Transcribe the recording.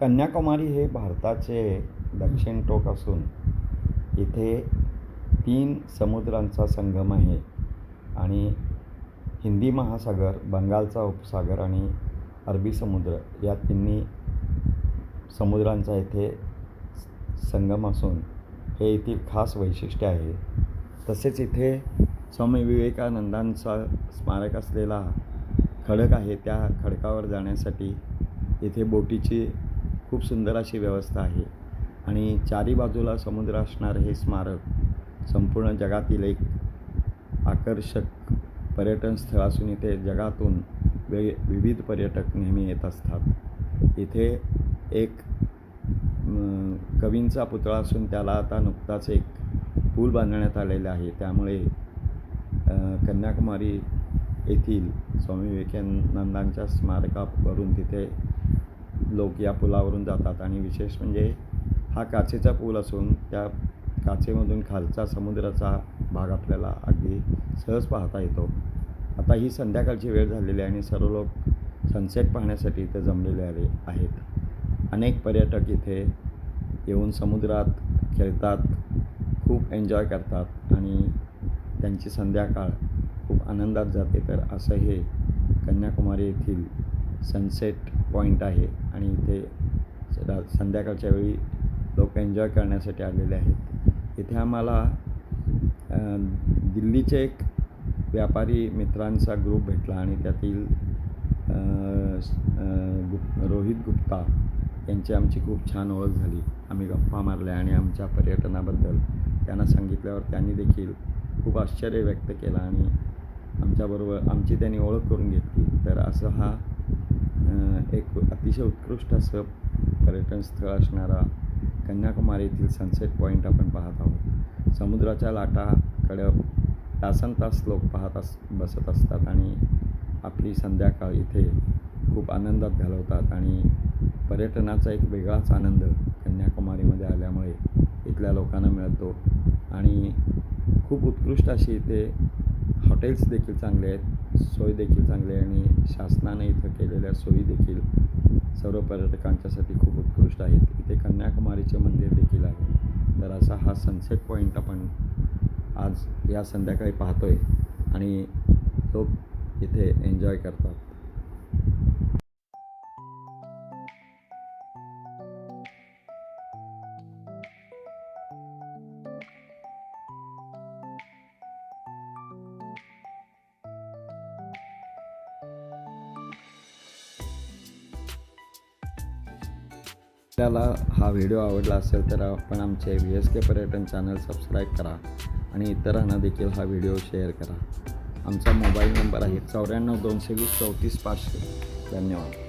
कन्याकुमारी हे भारताचे दक्षिण टोक असून इथे तीन समुद्रांचा संगम आहे आणि हिंदी महासागर बंगालचा उपसागर आणि अरबी समुद्र या तिन्ही समुद्रांचा इथे संगम असून हे येथील खास वैशिष्ट्य आहे. तसेच इथे स्वामी विवेकानंदांचा स्मारक असलेला खडक आहे. त्या खडकावर जाण्यासाठी इथे बोटीची खूप सुंदर अशी व्यवस्था आहे. आणि चारी बाजूला समुद्र असणारं हे स्मारक संपूर्ण जगातील एक आकर्षक पर्यटन स्थळ असून इथे जगातून वे विविध पर्यटक नेहमी येत असतात. इथे एक कवींचा पुतळा असून त्याला आता नुकताच एक पूल बांधण्यात आलेला आहे. त्यामुळे कन्याकुमारी येथील स्वामी विवेकानंदांच्या स्मारकावरून तिथे लोक या पुलावरून जातात आणि विशेष म्हणजे हा काचेचा पूल असून त्या काचेमधून खालचा समुद्राचा भाग आपल्याला अगदी सहज पाहता येतो. आता ही संध्याकाळची वेळ झालेली आहे आणि सर्व लोक सनसेट पाहण्यासाठी इथे जमलेले आले आहेत. अनेक पर्यटक इथे येऊन समुद्रात खेळतात खूप एन्जॉय करतात आणि त्यांची संध्याकाळ खूप आनंदात जाते. तर असं हे कन्याकुमारी येथील सनसेट पॉईंट आहे आणि इथे सदा संध्याकाळच्या वेळी लोक एन्जॉय करण्यासाठी आलेले आहेत. इथे आम्हाला दिल्लीचे एक व्यापारी मित्रांचा ग्रुप भेटला आणि त्यातील गुप रोहित गुप्ता यांची आमची खूप छान ओळख झाली. आम्ही गप्पा मारल्या आणि आमच्या पर्यटनाबद्दल त्यांना सांगितल्यावर त्यांनी देखील खूप आश्चर्य व्यक्त केलं आणि आमच्याबरोबर आमची त्यांनी ओळख करून घेतली. तर असं हा एक अतिशय उत्कृष्ट असं पर्यटन स्थळ असणारा कन्याकुमारी येथील सनसेट पॉईंट आपण पाहत आहोत. समुद्राच्या लाटाकडे तासन तास लोक पाहत अस बसत असतात आणि आपली संध्याकाळ इथे खूप आनंदात घालवतात आणि पर्यटनाचा एक वेगळाच आनंद कन्याकुमारीमध्ये आल्यामुळे इथल्या लोकांना मिळतो. आणि खूप उत्कृष्ट अशी इथे हॉटेल्स देखील चांगले आहेत सोय देखील चांगली आहे आणि शासनाने इथं केलेल्या सोयी देखील सर्व पर्यटकांच्यासाठी खूप उत्कृष्ट आहेत. इथे कन्याकुमारीचे मंदिर देखील आहे. तर असा हा सनसेट पॉईंट आपण आज या संध्याकाळी पाहतो आहे आणि लोक इथे एन्जॉय करतात. आपल्याला हा व्हिडिओ आवडला असेल तर आपण आमचे व्ही एस के पर्यटन चॅनल सबस्क्राईब करा आणि इतरांना देखील हा व्हिडिओ शेअर करा. आमचा मोबाईल नंबर आहे चौऱ्याण्णव दोनशे वीस चौतीस पाचशे. धन्यवाद.